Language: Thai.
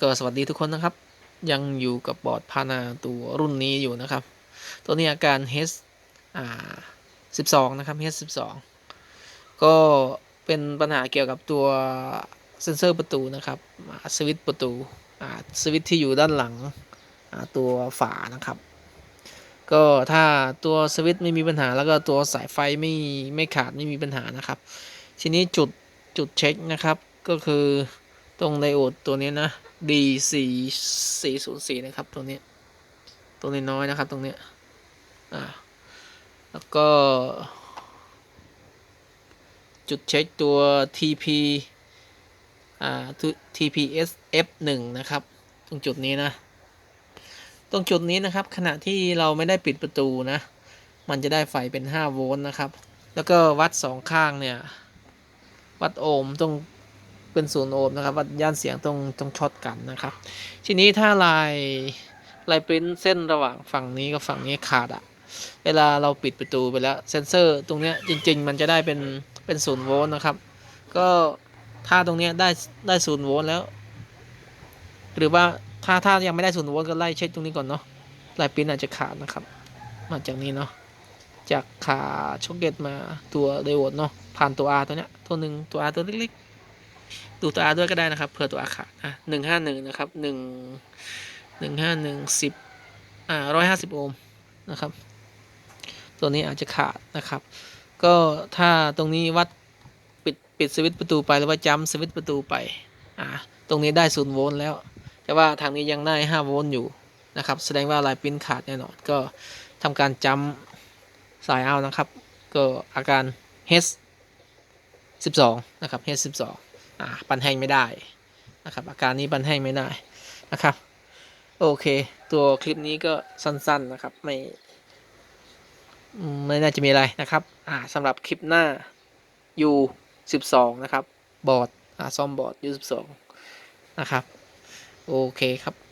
ก็สวัสดีทุกคนนะครับ ยังอยู่กับบอร์ดพานาตัวรุ่นนี้อยู่นะครับ ตัวนี้อาการ H อ่า12 นะครับ H 12ก็เป็นปัญหาเกี่ยวกับตัวเซนเซอร์ประตูนะครับสวิตช์ประตูสวิตช์ที่อยู่ด้านหลังตัวฝานะครับ ก็ถ้าตัวสวิตช์ไม่มีปัญหาแล้วก็ตัวสายไฟไม่ไม่ขาดไม่มีปัญหานะครับ ทีนี้จุดจุดเช็คนะครับก็คือ ตรงไดโอดตัวนี้นะ D 4 4 0 4 นะครับตัวนี้ ตัวน้อยนะครับตรงนี้ อ่า แล้วก็ จุดเช็คตัว TP อ่า TPS F1 นะครับ ตรงจุดนี้นะ ตรงจุดนี้นะครับ ขณะที่เราไม่ได้ปิดประตูนะ มันจะได้ไฟเป็น 5 โวลต์นะครับ แล้วก็วัดสองข้างเนี่ย วัดโอห์มตรง เป็นศูนย์โอห์มนะครับวัดย่านเสียงตรงตรงช็อตกันนะครับ ทีนี้ถ้าลายลายปริ้นเส้นระหว่างฝั่งนี้กับฝั่งนี้ขาดอะเวลาเราปิดประตูไปแล้วเซนเซอร์ตรงเนี้ยจริง ๆ มันจะได้เป็นเป็นศูนย์โวลต์นะครับ ก็ถ้าตรงเนี้ยได้ได้ศูนย์โวลต์แล้ว หรือว่าถ้าถ้ายังไม่ได้ศูนย์โวลต์ก็ไล่เช็คตรงนี้ก่อนเนาะลายปริ้นอาจจะขาดนะครับ มาจากนี้เนาะจากขาช็อคเก็ตมาตัวไดโวดเนาะผ่านตัว R ตัวเนี้ยตัวหนึ่งตัว R ตัวเล็กๆ ดูตัว R ด้วยก็ได้นะครับเผื่อตัว R ขาดนะหนึ่งห้าหนึ่งนะครับหนึ่งหนึ่งห้าหนึ่งสิบอ่าร้อยห้าสิบโอห์มนะครับ ตัวนี้อาจจะขาดนะครับ ก็ถ้าตรงนี้วัดปิดปิดสวิตช์ประตูไปหรือว่าจัมสวิตช์ประตูไปอ่าตรงนี้ได้ศูนย์โวลต์แล้ว แต่ว่าทางนี้ยังได้ห้าโวลต์อยู่นะครับ แสดงว่าลายปิ้นขาดแน่นอนก็ทำการจัมสายเอานะครับ ก็อาการ H 12 นะครับ H 12 อ่าปันแห้งไม่ได้นะครับอาการนี้ปันแห้งไม่ได้นะครับโอเค ตัวคลิปนี้ก็สั้นๆนะครับไม่ไม่น่าจะมีอะไรนะครับอ่าสำหรับคลิปหน้า U 12 นะครับ บอร์ดอ่าซ่อมบอร์ด U 12 นะครับ โอเคครับ